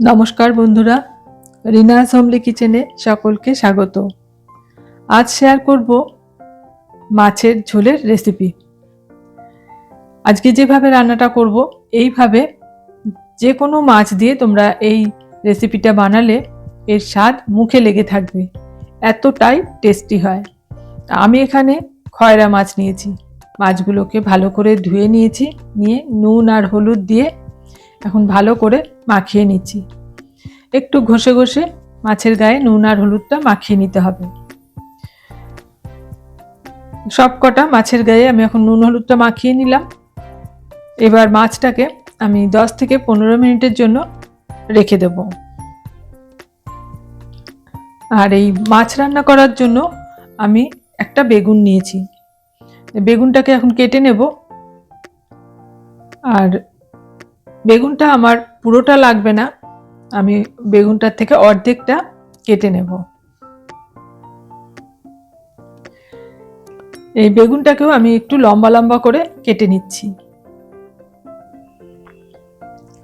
নমস্কার বন্ধুরা, রিনা অ্যাসেম্বলি কিচেনে সকলকে স্বাগত। আজ শেয়ার করব মাছের ঝোলের রেসিপি আজকে যেভাবে রান্নাটা করব, এইভাবে যে কোনো মাছ দিয়ে তোমরা এই রেসিপিটা বানালে এর স্বাদ মুখে লেগে থাকবে, এতটাই টেস্টি হয়। আমি এখানে খয়রা মাছ নিয়েছি। মাছগুলোকে ভালো করে ধুয়ে নিয়েছি, নিয়ে নুন আর হলুদ দিয়ে এখন ভালো করে মাখিয়ে নিচ্ছি। একটু ঘষে ঘষে মাছের গায়ে নুন আর হলুদটা মাখিয়ে নিতে হবে। সব কটা মাছের গায়ে আমি এখন নুন হলুদটা মাখিয়ে নিলাম। এবার মাছটাকে আমি দশ থেকে পনেরো মিনিটের জন্য রেখে দেব। আর এই মাছ রান্না করার জন্য আমি একটা বেগুন নিয়েছি। বেগুনটাকে এখন কেটে নেব। আর বেগুনটা আমার পুরোটা লাগবে না। আমি বেগুনটার থেকে অর্ধেকটা কেটে নেব। এই বেগুনটাকেও আমি একটু লম্বা লম্বা করে কেটে নিচ্ছি।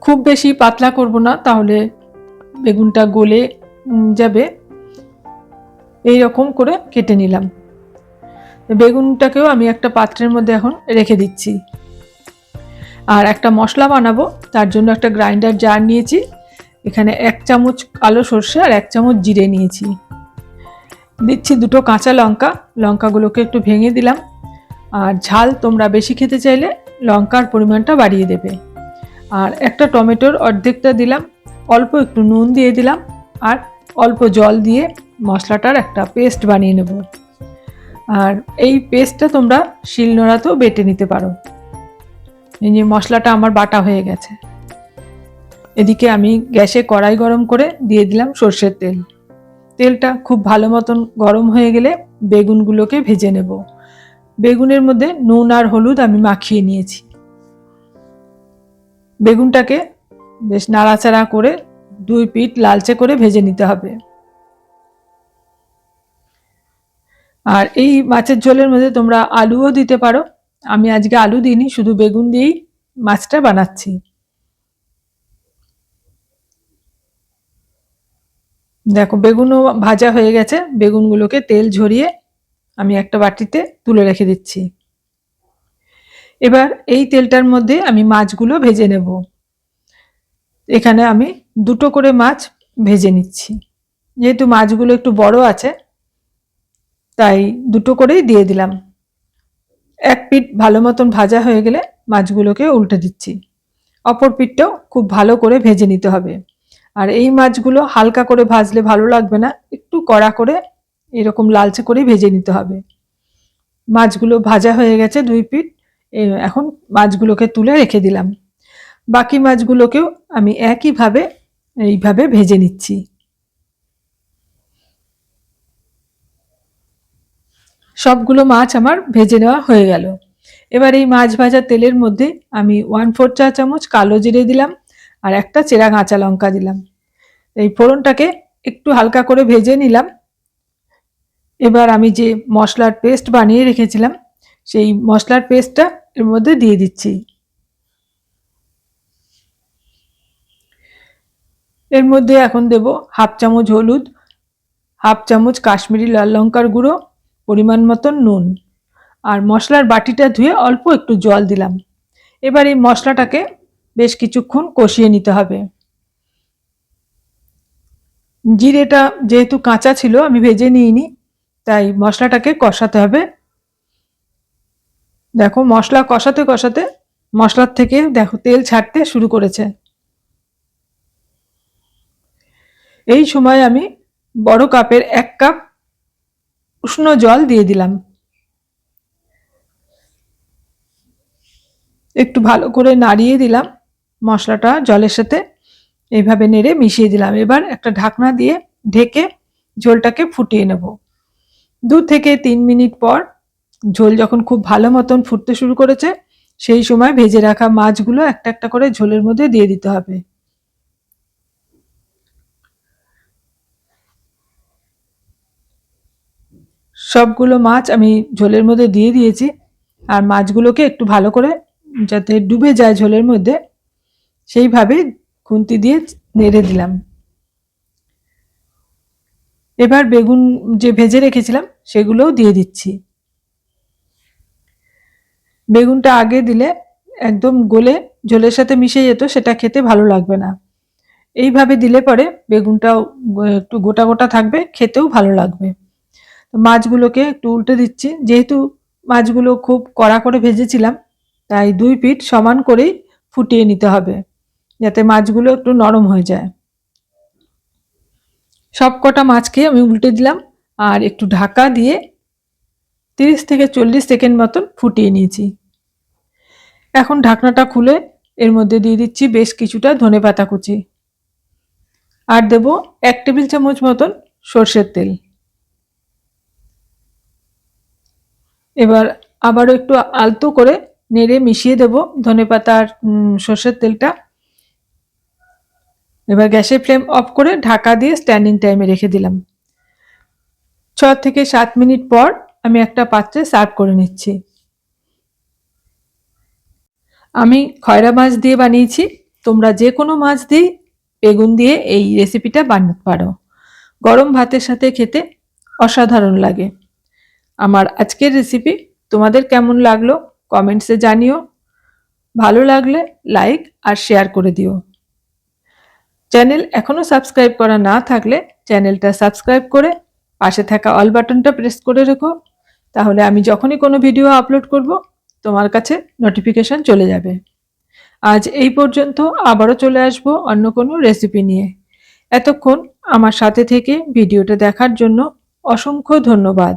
খুব বেশি পাতলা করব না, তাহলে বেগুনটা গলে যাবে। এই রকম করে কেটে নিলাম। বেগুনটাকেও আমি একটা পাত্রের মধ্যে এখন রেখে দিচ্ছি। আর একটা মশলা বানাবো। তার জন্য একটা গ্রাইন্ডার জার নিয়েছি। এখানে এক চামচ কালো সর্ষে আর এক চামচ জিরে নিয়েছি। দিচ্ছি দুটো কাঁচা লঙ্কা। লঙ্কাগুলোকে একটু ভেঙে দিলাম। আর ঝাল তোমরা বেশি খেতে চাইলে লঙ্কার পরিমাণটা বাড়িয়ে দেবে। আর একটা টমেটোর অর্ধেকটা দিলাম। অল্প একটু নুন দিয়ে দিলাম। আর অল্প জল দিয়ে মশলাটার একটা পেস্ট বানিয়ে নেব। আর এই পেস্টটা তোমরা শিলনোড়াতেও বেটে নিতে পারো। এই যে মশলাটা আমার বাটা হয়ে গেছে। এদিকে আমি গ্যাসে কড়াই গরম করে দিয়ে দিলাম সর্ষের তেল। তেলটা খুব ভালো মতন গরম হয়ে গেলে বেগুনগুলোকে ভেজে নেব। বেগুনের মধ্যে নুন আর হলুদ আমি মাখিয়ে নিয়েছি। বেগুনটাকে বেশ নাড়াচাড়া করে দুই পিঠ লালচে করে ভেজে নিতে হবে। আর এই মাছের ঝোলের মধ্যে তোমরা আলুও দিতে পারো। আমি আজকে আলু দিইনি, শুধু বেগুন দিয়েই মাছটা বানাচ্ছি। দেখো, বেগুনও ভাজা হয়ে গেছে। বেগুনগুলোকে তেল ঝরিয়ে আমি একটা বাটিতে তুলে রেখে দিচ্ছি। এবার এই তেলটার মধ্যে আমি মাছগুলো ভেজে নেব। এখানে আমি দুটো করে মাছ ভেজে নিচ্ছি। যেহেতু মাছগুলো একটু বড় আছে, তাই দুটো করেই দিয়ে দিলাম। এক পিঠ ভালো মতন ভাজা হয়ে গেলে মাছগুলোকে উল্টে দিচ্ছি। অপর পিঠটাও খুব ভালো করে ভেজে নিতে হবে। আর এই মাছগুলো হালকা করে ভাজলে ভালো লাগবে না, একটু কড়া করে এরকম লালচে করে ভেজে নিতে হবে। মাছগুলো ভাজা হয়ে গেছে দুই পিঠ এখন মাছগুলোকে তুলে রেখে দিলাম। বাকি মাছগুলোকেও আমি একইভাবে, এইভাবে ভেজে নিচ্ছি। সবগুলো মাছ আমার ভেজে নেওয়া হয়ে গেল। এবার এই মাছ ভাজা তেলের মধ্যে আমি ওয়ান ফোর চা চামচ কালো জিরে দিলাম আর একটা চেরা কাঁচা লঙ্কা দিলাম। এই ফোড়নটাকে একটু হালকা করে ভেজে নিলাম। এবার আমি যে মশলার পেস্ট বানিয়ে রেখেছিলাম, সেই মশলার পেস্টটা এর মধ্যে দিয়ে দিচ্ছি। এর মধ্যে এখন দেব হাফ চামচ হলুদ, হাফ চামচ কাশ্মীরি লাল লঙ্কার গুঁড়ো পরিমাণ মতন নুন আর মশলার বাটিটা ধুয়ে অল্প একটু জল দিলাম। এবার এই মশলাটাকে বেশ কিছুক্ষণ কষিয়ে নিতে হবে। জিরেটা যেহেতু কাঁচা ছিল, আমি ভেজে নিইনি, তাই মশলাটাকে কষাতে হবে। দেখো, মশলা কষাতে কষাতে মশলার থেকে দেখো, তেল ছাড়তে শুরু করেছে। এই সময় আমি বড় কাপের এক কাপ উষ্ণ জল দিয়ে দিলাম। একটু ভালো করে নাড়িয়ে দিলাম মশলাটা জলের সাথে। এইভাবে নেড়ে মিশিয়ে দিলাম। এবার একটা ঢাকনা দিয়ে ঢেকে ঝোলটাকে ফুটিয়ে নেব। দু থেকে তিন মিনিট পর ঝোল যখন খুব ভালো মতন ফুটতে শুরু করেছে, সেই সময় ভেজে রাখা মাছগুলো একটা একটা করে ঝোলের মধ্যে দিয়ে দিতে হবে। সবগুলো মাছ আমি ঝোলের মধ্যে দিয়ে দিয়েছি। আর মাছগুলোকে একটু ভালো করে যাতে ডুবে যায় ঝোলের মধ্যে, সেইভাবে খুন্তি দিয়ে নেড়ে দিলাম। এবার বেগুন যে ভেজে রেখেছিলাম, সেগুলোও দিয়ে দিচ্ছি। বেগুনটা আগে দিলে একদম গলে ঝোলের সাথে মিশে যেত, সেটা খেতে ভালো লাগবে না। এইভাবে দিলে পরে বেগুনটাও একটু গোটা গোটা থাকবে, খেতেও ভালো লাগবে। মাছগুলোকে একটু উল্টে দিচ্ছি। যেহেতু মাছগুলো খুব কড়া করে ভেজেছিলাম, তাই দুই পিঠ সমান করেই ফুটিয়ে নিতে হবে, যাতে মাছগুলো একটু নরম হয়ে যায়। সব কটা মাছকে আমি উল্টে দিলাম আর একটু ঢাকা দিয়ে তিরিশ থেকে চল্লিশ সেকেন্ড মতন ফুটিয়ে নিয়েছি। এখন ঢাকনাটা খুলে এর মধ্যে দিয়ে দিচ্ছি বেশ কিছুটা ধনে পাতা কুচি। আর দেব এক টেবিল চামচ মতন সর্ষের তেল। এবার আবারও একটু আলতো করে নেড়ে মিশিয়ে দেব ধনে পাতা আর সর্ষের তেলটা। এবার গ্যাসের ফ্লেম অফ করে ঢাকা দিয়ে স্ট্যান্ডিং টাইমে রেখে দিলাম। ছ থেকে সাত মিনিট পর আমি একটা পাত্রে সার্ভ করে নিচ্ছি। আমি খয়রা মাছ দিয়ে বানিয়েছি। তোমরা যে কোনো মাছ দিয়ে বেগুন দিয়ে এই রেসিপিটা বানাতে পারো। গরম ভাতের সাথে খেতে অসাধারণ লাগে। আমার আজকের রেসিপি তোমাদের কেমন লাগল কমেন্টসে জানিও। ভালো লাগলে লাইক আর শেয়ার করে দিও। চ্যানেল এখনও সাবস্ক্রাইব করা না থাকলে চ্যানেলটা সাবস্ক্রাইব করে পাশে থাকা অল বাটনটা প্রেস করে রেখো। তাহলে আমি যখনই কোনো ভিডিও আপলোড করব, তোমার কাছে নোটিফিকেশান চলে যাবে। আজ এই পর্যন্ত আবারও চলে আসব অন্য কোনো রেসিপি নিয়ে। এতক্ষণ আমার সাথে থেকে ভিডিওটা দেখার জন্য অসংখ্য ধন্যবাদ।